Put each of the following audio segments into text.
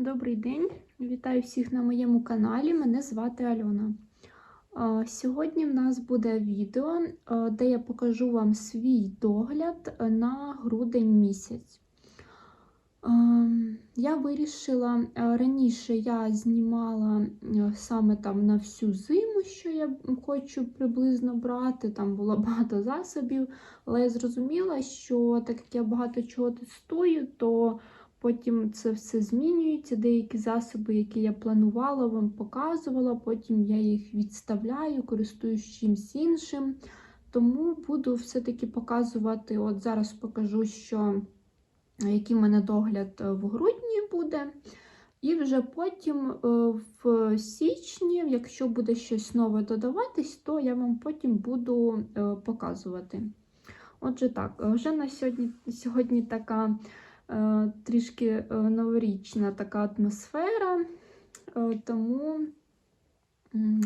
Добрий день! Вітаю всіх на моєму каналі. Мене звати Альона. Сьогодні в нас буде відео, де я покажу вам свій догляд на грудень місяць. Я вирішила раніше я знімала саме там на всю зиму, що я хочу приблизно брати. Там було багато засобів, але я зрозуміла, що так як я багато чого тестую, то Потім це все змінюється. Деякі засоби, які я планувала, вам показувала, потім я їх відставляю, користуюсь чимось іншим. Тому буду все-таки показувати. От зараз покажу, що, який в мене догляд в грудні буде. І вже потім в січні, якщо буде щось нове додаватись, то я вам потім буду показувати. Отже, так, вже на сьогодні, сьогодні така. Е, трішки е, новорічна така атмосфера, е, тому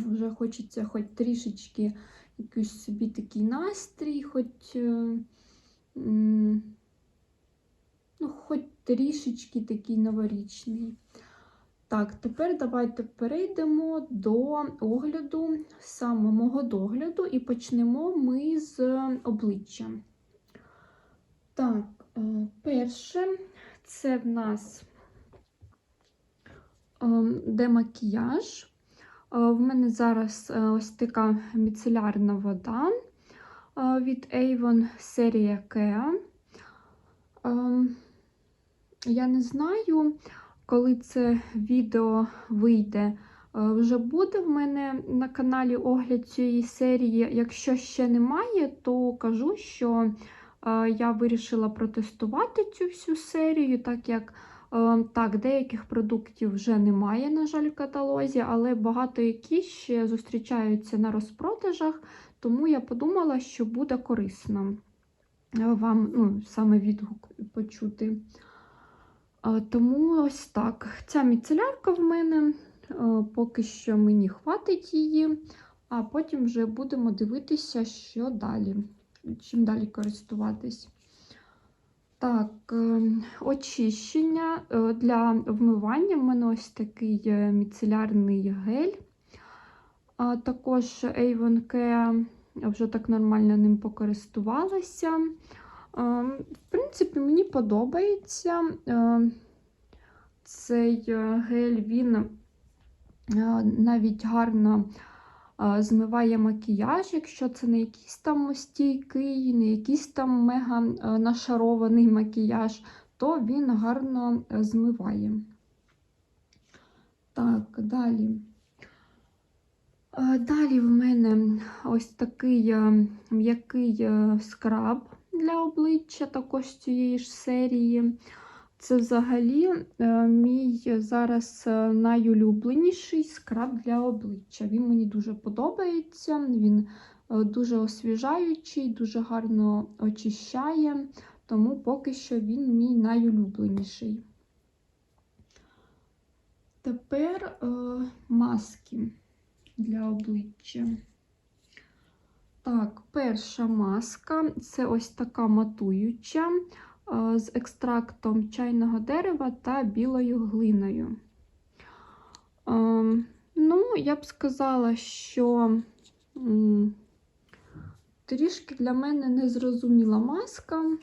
вже хочеться хоч трішечки якийсь собі такий настрій, хоч ну, хоч трішечки такий новорічний. Так, тепер давайте перейдемо до огляду, саме мого догляду, і почнемо ми з обличчя. Так, перше, це в нас ем, демакіяж. Е, в мене зараз е, ось така міцелярна вода від Avon серія Kea. Ем, я не знаю, коли це відео вийде. Вже буде в мене на каналі огляд цієї серії. Якщо ще немає, то кажу, що я вирішила протестувати цю всю серію, так як е, так, деяких продуктів вже немає, на жаль, в каталозі, але багато які ще зустрічаються на розпродажах, тому я подумала, що буде корисно е, вам ну, саме відгук почути. Тому ось так. Ця міцелярка в мене, е, поки що мені хватить її, а потім вже будемо дивитися, що далі чим далі користуватись. Так, е, очищення е, для вмивання в мене ось такий е, міцелярний гель. Також Avon Care, я вже так нормально ним покористувалася. В принципі, мені подобається цей гель, він навіть гарно змиває макіяж, якщо це не якийсь там стійкий, не якийсь там мега нашарований макіяж, то він гарно е, змиває. Так, далі. Далі в мене ось такий е, м'який е, скраб для обличчя, також цієї ж серії. Це взагалі е, мій зараз е, найулюбленіший скраб для обличчя. Він мені дуже подобається, він е, дуже освіжаючий, дуже гарно очищає, тому поки що він мій найулюбленіший. Тепер маски для обличчя. Так, перша маска це ось така матуюча з екстрактом чайного дерева та білою глиною. Ну, я б сказала, що трішки для мене незрозуміла маска.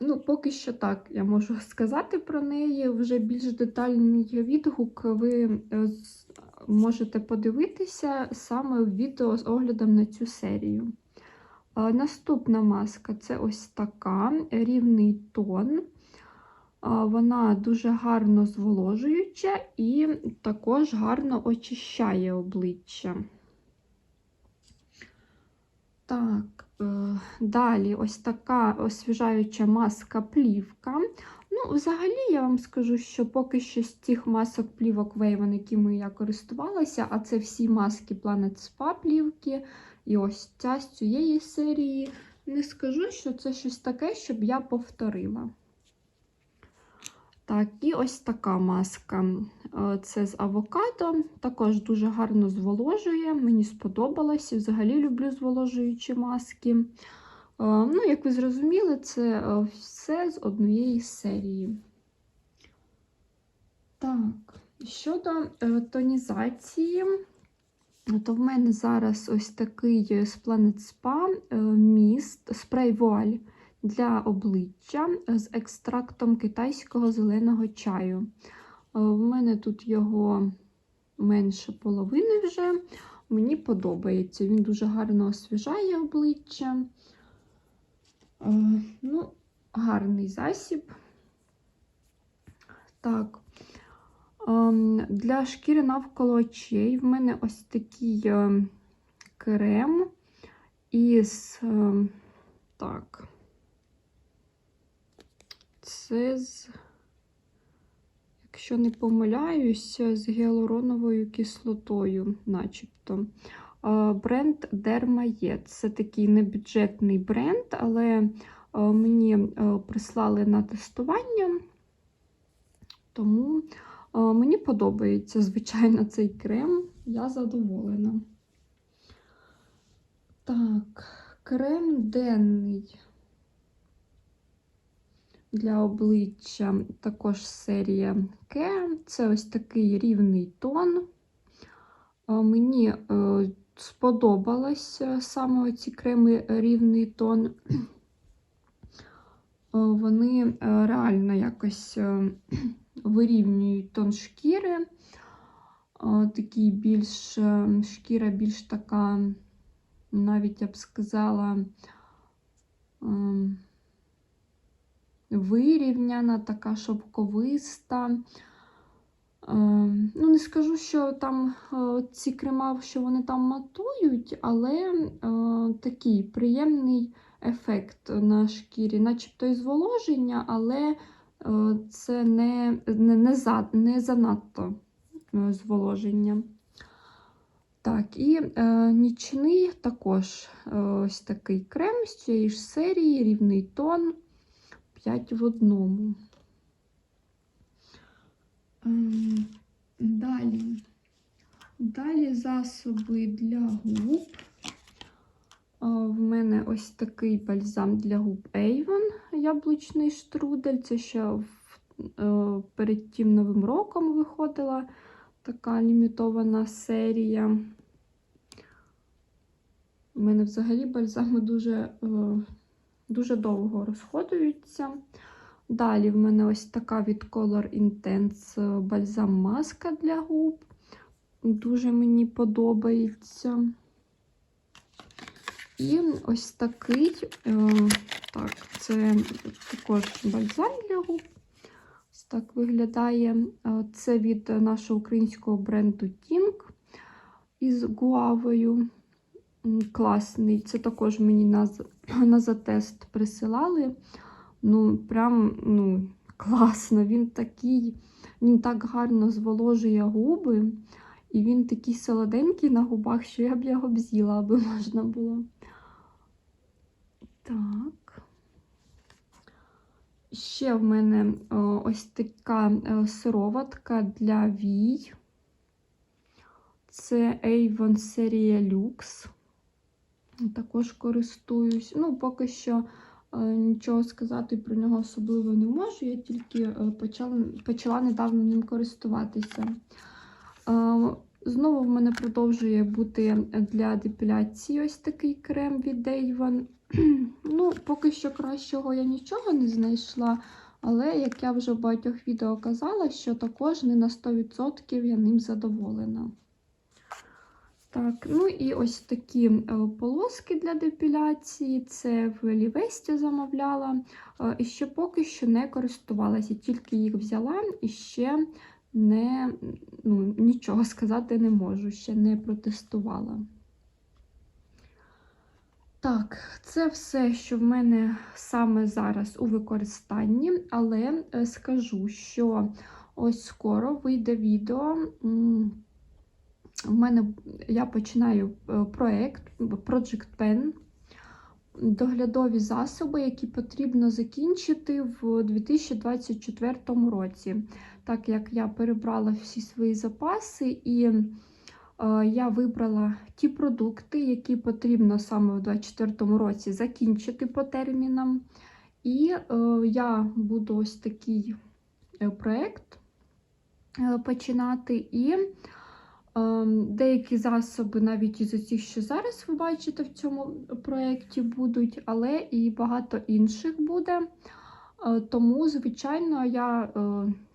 Ну, поки що так, я можу сказати про неї. Вже більш детальний відгук ви е, можете подивитися саме в відео з оглядом на цю серію. Наступна маска це ось така рівний тон. Вона дуже гарно зволожуюча і також гарно очищає обличчя. Так, е, далі ось така освіжаюча маска плівка. Ну, взагалі, я вам скажу, що поки що з цих масок плівок Wavon, якими я користувалася, а це всі маски Planet Spa плівки. І ось ця з цієї серії. Не скажу, що це щось таке, щоб я повторила. Так, і ось така маска. Е, це з авокадо, також дуже гарно зволожує, мені сподобалося. Взагалі люблю зволожуючі маски. Е, ну, як ви зрозуміли, це е, все з однієї серії. Так, щодо тонізації, то в мене зараз ось такий з Planet Spa е, міст, спрей вуаль для обличчя з екстрактом китайського зеленого чаю. Е, В мене тут його менше половини вже. Мені подобається. Він дуже гарно освіжає обличчя. Е, Ну, гарний засіб. Так. Ем, Для шкіри навколо очей в мене ось такий е, крем із е, так. Це з, якщо не помиляюся, з гіалуроновою кислотою, начебто. Е, Бренд Dermaet. Це такий небюджетний бренд, але е, мені е, прислали на тестування. Тому мені подобається, звичайно, цей крем. Я задоволена. Так, крем денний для обличчя також серія Care. Це ось такий рівний тон. Мені е, сподобалось саме ці креми рівний тон. Вони е, реально якось е, вирівнюють тон шкіри. Е, Такий більш е, шкіра більш така, навіть я б сказала, ем, вирівняна, така шовковиста. Е, Ну, не скажу, що там е, ці крема, що вони там матують, але е, такий приємний ефект на шкірі, начебто і зволоження, але е, це не, не, не, за, не занадто е, зволоження. Так, і е, нічний також е, ось такий крем з цієї ж серії, рівний тон, 5 в одному. Ем, Далі. Далі засоби для губ. В мене ось такий бальзам для губ Avon яблучний штрудель. Це ще в, е, перед тим новим роком виходила така лімітована серія. У мене взагалі бальзами дуже, е, дуже довго розходуються. Далі в мене ось така від Color Intense бальзам маска для губ. Дуже мені подобається. І ось такий, е, так, це також бальзам для губ. Ось так виглядає. Е, Це від нашого українського бренду Tink із гуавою. Класний. Це також мені на, на затест присилали. Ну, прям ну, класно. Він такий, він так гарно зволожує губи. І він такий солоденький на губах, що я б його б з'їла, аби можна було. Так. Ще в мене о, ось така е, сироватка для вій. Це Avon серія Lux. Також користуюсь. Ну, поки що е, нічого сказати про нього особливо не можу. Я тільки е, почала, почала недавно ним користуватися. Е, Знову в мене продовжує бути для депіляції ось такий крем від Avon. Ну, поки що кращого я нічого не знайшла, але як я вже в багатьох відео казала, що також не на 100% я ним задоволена. Так, ну і ось такі е, полоски для депіляції. Це в Елівесті замовляла. Е, І ще поки що не користувалася, тільки їх взяла і ще не, ну, нічого сказати не можу, ще не протестувала. Так, це все, що в мене саме зараз у використанні, але е, скажу, що ось скоро вийде відео. В мене я починаю е, проект Project Pen. Доглядові засоби, які потрібно закінчити в 2024 році. Так як я перебрала всі свої запаси і я вибрала ті продукти, які потрібно саме в 2024 році закінчити по термінам. І е, я буду ось такий е, проєкт е, починати. І деякі засоби, навіть із усіх, що зараз ви бачите в цьому проєкті, будуть, але і багато інших буде. Тому, звичайно, я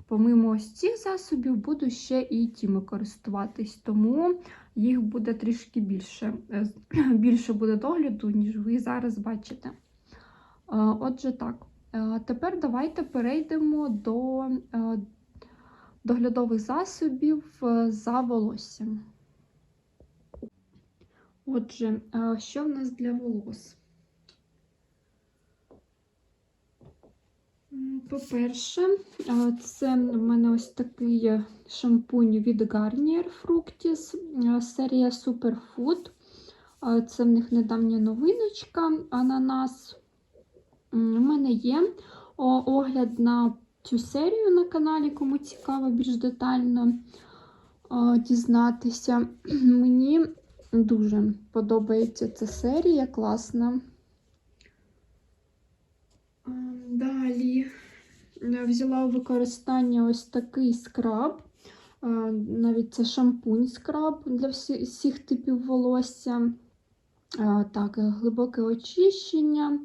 помимо ось цих засобів буду ще і тими користуватись, тому їх буде трішки більше. Е, Більше буде догляду, ніж ви зараз бачите. Е, Отже, так. Е, Тепер давайте перейдемо до доглядових засобів за волоссям. Отже, що в нас для волос? По-перше, це в мене ось такий шампунь від Garnier Fructis, серія Superfood. Це в них недавня новиночка, ананас. У мене є огляд на цю серію на каналі, кому цікаво більш детально дізнатися. Мені дуже подобається ця серія, класна. Е, Далі е, взяла у використання ось такий скраб. Е, Навіть це шампунь скраб для всіх типів волосся. Е, Так, глибоке очищення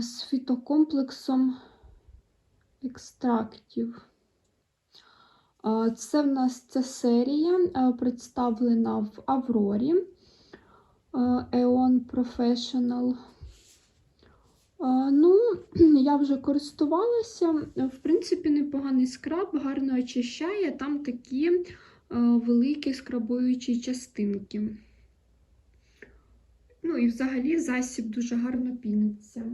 з фітокомплексом екстрактів. Це в нас ця серія представлена в Аврорі Eon Professional. Е, Ну, я вже користувалася. В принципі, непоганий скраб, гарно очищає. Там такі е, великі скрабуючі частинки. Ну і взагалі засіб дуже гарно піниться.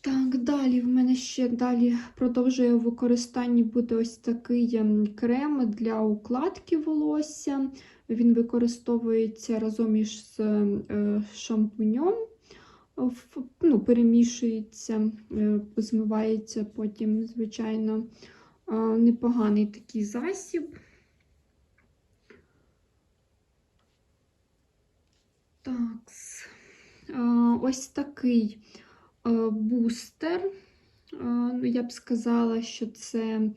Так, далі в мене ще далі продовжує у використанні буде ось такий ем, крем для укладки волосся. Він використовується разом із е, шампунем, в- ну, перемішується, е, змивається потім, звичайно, непоганий такий засіб. Так, ось такий е, бустер. Ну, я б сказала, що це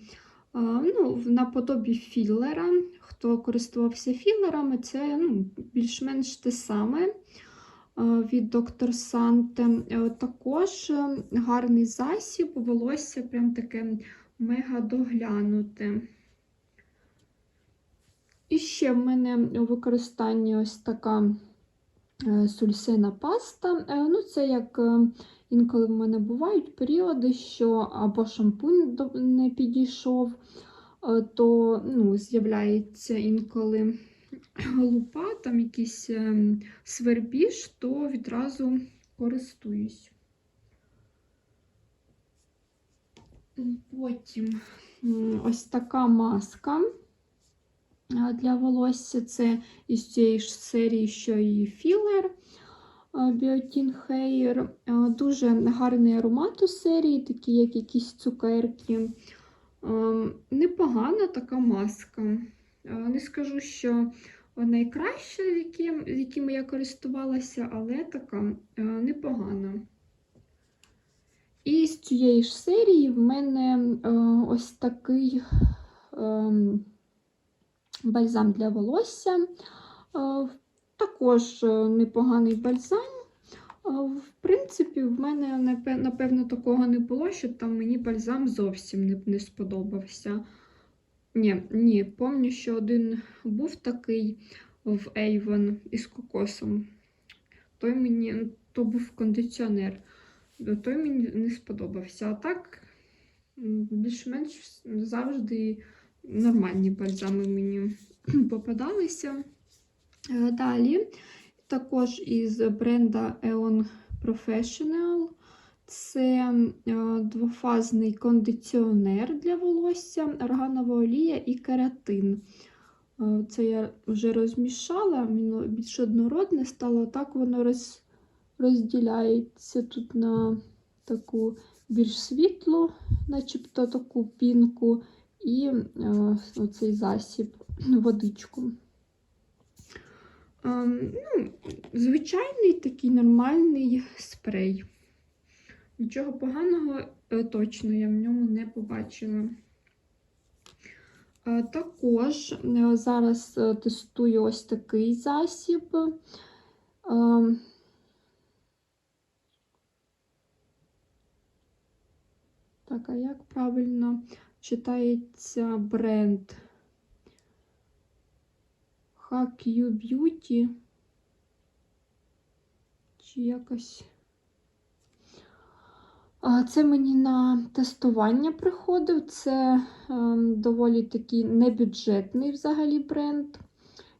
ну, наподобі філера. Хто користувався філерами, це ну, більш-менш те саме від доктор Санте. Е, Також е, гарний засіб, волосся прям таке мега доглянуте. І ще в мене у використанні ось така е, сульсина паста. Е, Ну, це як е, інколи в мене бувають періоди, що або шампунь не підійшов, е, то ну, з'являється інколи лупа, там якийсь е, свербіж, то відразу користуюсь. Потім ось така маска е, для волосся. Це із цієї ж серії, що і філер. Biotin Hair. Е, Дуже гарний аромат у серії, такі як якісь цукерки. Е, Непогана така маска. Е, Не скажу, що найкраща, яким- якими я користувалася, але така е, непогана. І з цієї ж серії в мене е, ось такий ем, бальзам для волосся. Е, Також непоганий бальзам. В принципі, в мене напевно такого не було, що там мені бальзам зовсім не сподобався. Ні, ні, пам'ятаю, що один був такий в Avon із кокосом. Той мені, то був кондиціонер. Той мені не сподобався. А так, більш-менш завжди нормальні бальзами мені попадалися. Е, Далі також із бренда Eon Professional. Це е, двофазний кондиціонер для волосся, органова олія і кератин. Е, Це я вже розмішала, воно більш однородне стало. Так воно роз, розділяється тут на таку більш світлу, начебто таку пінку, і е, оцей засіб, водичку. Ем, ну, звичайний такий нормальний спрей. Нічого поганого е, точно я в ньому не побачила. Е, Також е, зараз тестую ось такий засіб. Так, а як правильно читається бренд? HQ Beauty? Чи якось. Це мені на тестування приходив. Це ем, доволі такий небюджетний взагалі бренд.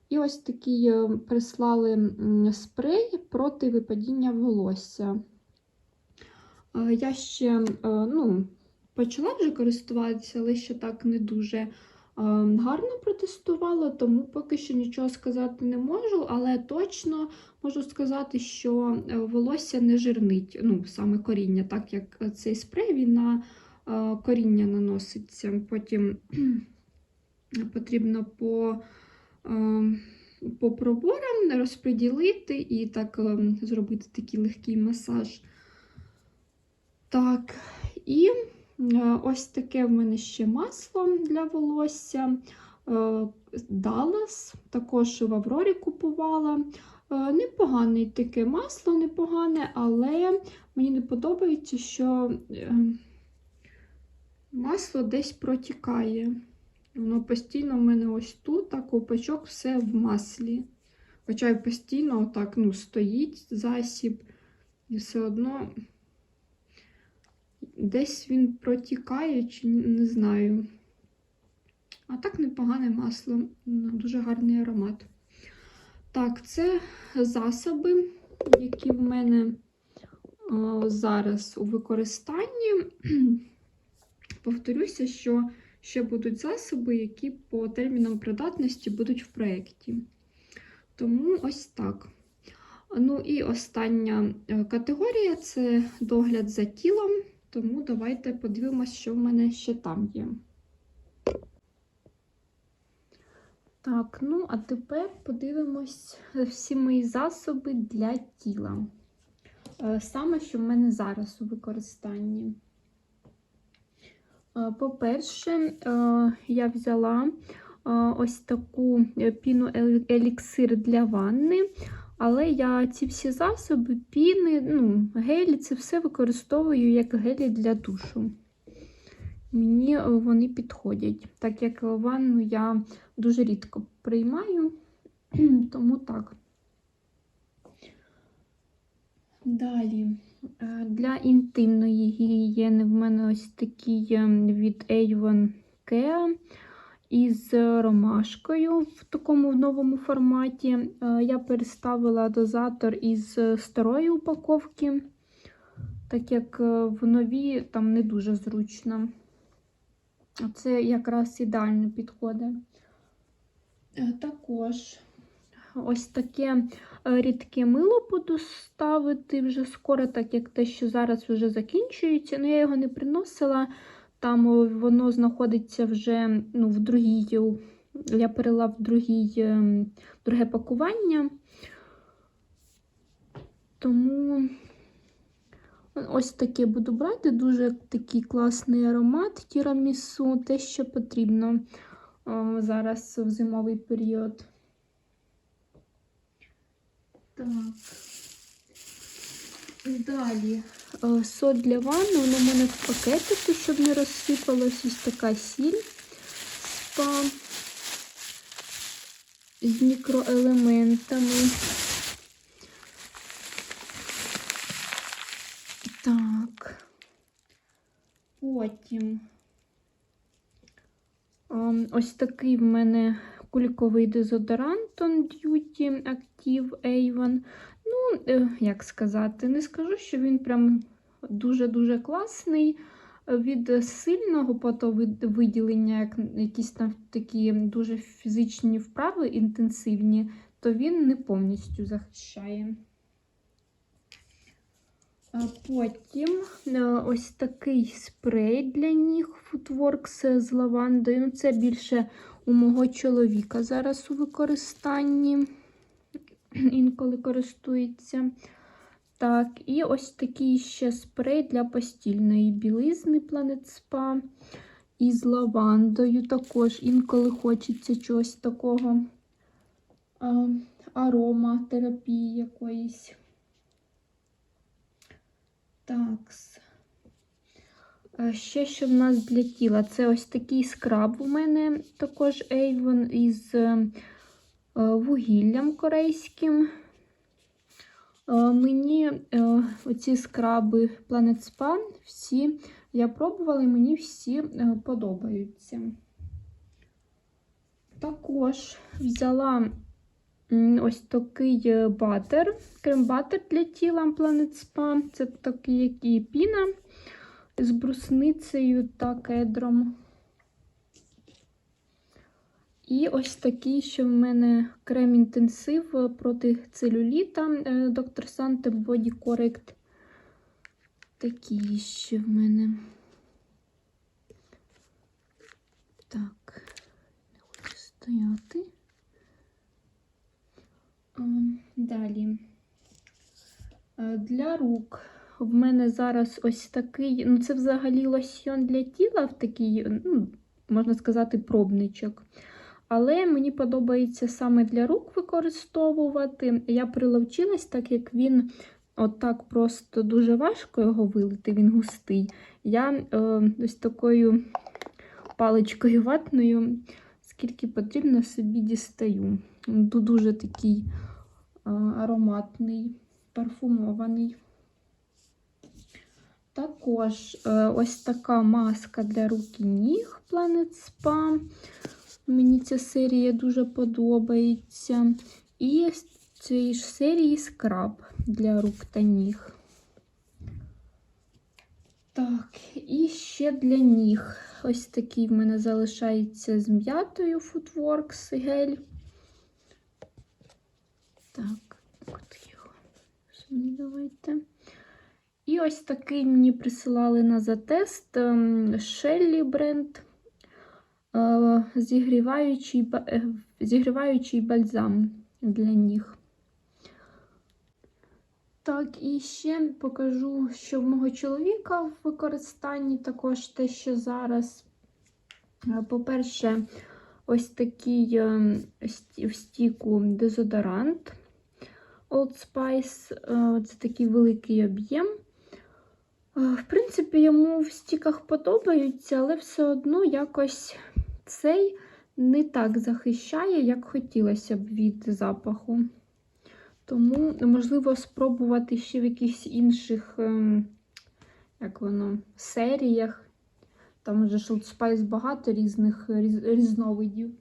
І ось такий е, прислали спрей проти випадіння волосся. Е, Я ще е, ну, почала вже користуватися, але ще так не дуже гарно протестувала, тому поки що нічого сказати не можу, але точно можу сказати, що е, волосся не жирнить, ну, саме коріння, так як цей спрей він на е, коріння наноситься. Потім потрібно по, е, по проборам розподілити і так е, зробити такий легкий масаж. Так, і ось таке в мене ще масло для волосся. Е, Dallas, також в Аврорі купувала. Е, Непогане таке масло, непогане, але мені не подобається, що е, масло десь протікає. Воно постійно в мене ось тут, а ковпачок все в маслі. Хоча й постійно отак ну, стоїть засіб, і все одно десь він протікає, чи не знаю. А так непогане масло, дуже гарний аромат. Так, це засоби, які в мене о, зараз у використанні. Повторюся, що ще будуть засоби, які по термінам придатності будуть в проєкті. Тому ось так. Ну і остання е, категорія це догляд за тілом. Тому давайте подивимось, що в мене ще там є. Так, ну а тепер подивимось всі мої засоби для тіла. Е, Саме, що в мене зараз у використанні. Е, По-перше, е, я взяла ось таку піну еліксир для ванни. Але я ці всі засоби, піни, ну, гелі, це все використовую як гелі для душу. Мені е, вони підходять, так як ванну я дуже рідко приймаю, тому так. Далі, е, для інтимної гігієни в мене ось такий е, від Avon Care із ромашкою в такому новому форматі. Е, Я переставила дозатор із старої упаковки, так як е, в новій там не дуже зручно. Це якраз ідеально підходить. Е, Також ось таке рідке мило буду ставити вже скоро, так як те, що зараз вже закінчується. Ну, я його не приносила. Там воно знаходиться вже ну, в другій, я перела в другій, ем, друге пакування. Тому ось таке буду брати. Дуже такий класний аромат тірамісу, те, що потрібно зараз в зимовий період. Так. Далі е, сод для ванни, воно в мене в пакетику, щоб не розсипалось. Ось така сіль спа з мікроелементами. Так. Потім ем, ось такий в мене кульковий дезодорант On Duty Active Avon. Ну, е, як сказати, не скажу, що він прям дуже-дуже класний. Від сильного потовиділення, як якісь там такі дуже фізичні вправи інтенсивні, то він не повністю захищає. Потім е, ось такий спрей для ніг Footworks з лавандою. Ну, Це більше у мого чоловіка зараз у використанні інколи користується. Так, і ось такий ще спрей для постільної білизни Planet Spa із лавандою. Також інколи хочеться чогось такого а, ароматерапії якоїсь. Так. Ще що в нас для тіла? Це ось такий скраб у мене також Avon із е, вугіллям корейським. Е, Мені е, оці скраби Planet Spa всі я пробувала і мені всі е, подобаються. Також взяла ось такий батер, крем-батер для тіла Planet Spa. Це такий, як піна з брусницею та кедром. І ось такий, що в мене крем інтенсив проти целюліта Dr. Sante Body Correct. Такі ще в мене. Так, не хочу стояти. Далі. Е, Для рук в мене зараз ось такий, ну це взагалі лосьйон для тіла, в такий, ну, можна сказати, пробничок. Але мені подобається саме для рук використовувати. Я приловчилась, так як він отак просто дуже важко його вилити, він густий. Я е, ось такою паличкою ватною, скільки потрібно, собі дістаю. Тут Дуже такий е, ароматний, парфумований. Також е, ось така маска для рук і ніг Planet Spa. Мені ця серія дуже подобається. І з цієї ж серії скраб для рук та ніг. Так, і ще для ніг. Ось такий в мене залишається з м'ятою Footworks гель. Так, от його. Давайте. І ось такий мені присилали на затест Shelly бренд зігріваючий, е, зігріваючий бальзам для ніг. Так, і ще покажу, що в мого чоловіка в використанні також те, що зараз. Е, По-перше, ось такий е, в стіку дезодорант Old Spice. Це такий великий об'єм. В принципі, йому в стіках подобаються, але все одно якось цей не так захищає, як хотілося б від запаху. Тому, можливо, спробувати ще в якихось інших, ем, як воно, серіях. Там вже Spice багато різних різновидів.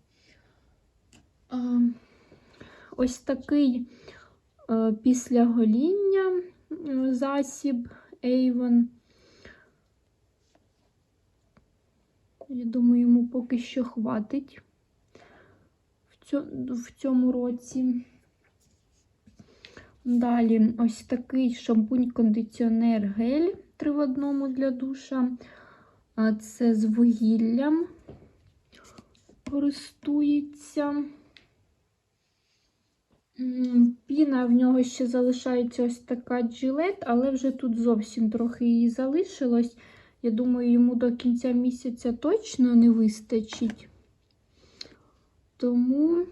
Ось такий е, після гоління засіб Avon. Я думаю, йому поки що хватить в цьому році. Далі ось такий шампунь-кондиціонер гель 3 в одному для душа. Це з вугіллям користується. Піна в нього ще залишається ось така джилет, але вже тут зовсім трохи її залишилось. Я думаю, йому до кінця місяця точно не вистачить. Тому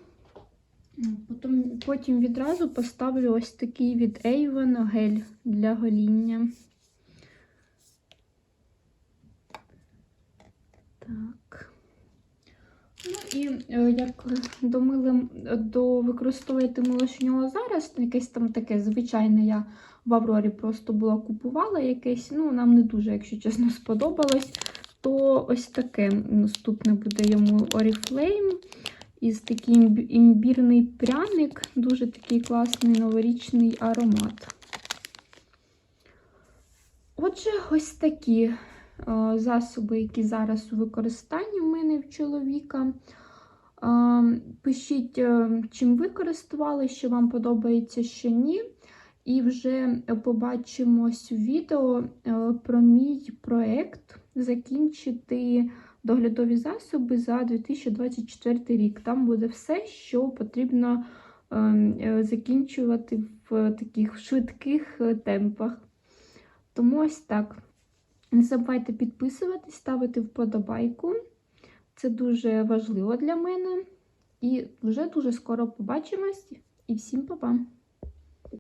потім, потім відразу поставлю ось такий від Avon гель для гоління. Так. Ну і е, як до мили, до використовуєте нього зараз, якесь там таке звичайне я в Аврорі просто була купувала якесь, ну, нам не дуже, якщо чесно, сподобалось. То ось таке наступне буде йому Oriflame. Із такий імбірний пряник, дуже такий класний новорічний аромат. Отже, ось такі о, засоби, які зараз у використанні в мене в чоловіка. О, пишіть, чим ви користували, що вам подобається, що ні. І вже побачимось у відео е, про мій проєкт закінчити доглядові засоби за 2024 рік. Там буде все, що потрібно е, закінчувати в таких швидких е, темпах. Тому ось так. Не забувайте підписуватись, ставити вподобайку. Це дуже важливо для мене. І вже дуже скоро побачимось. І всім па-па!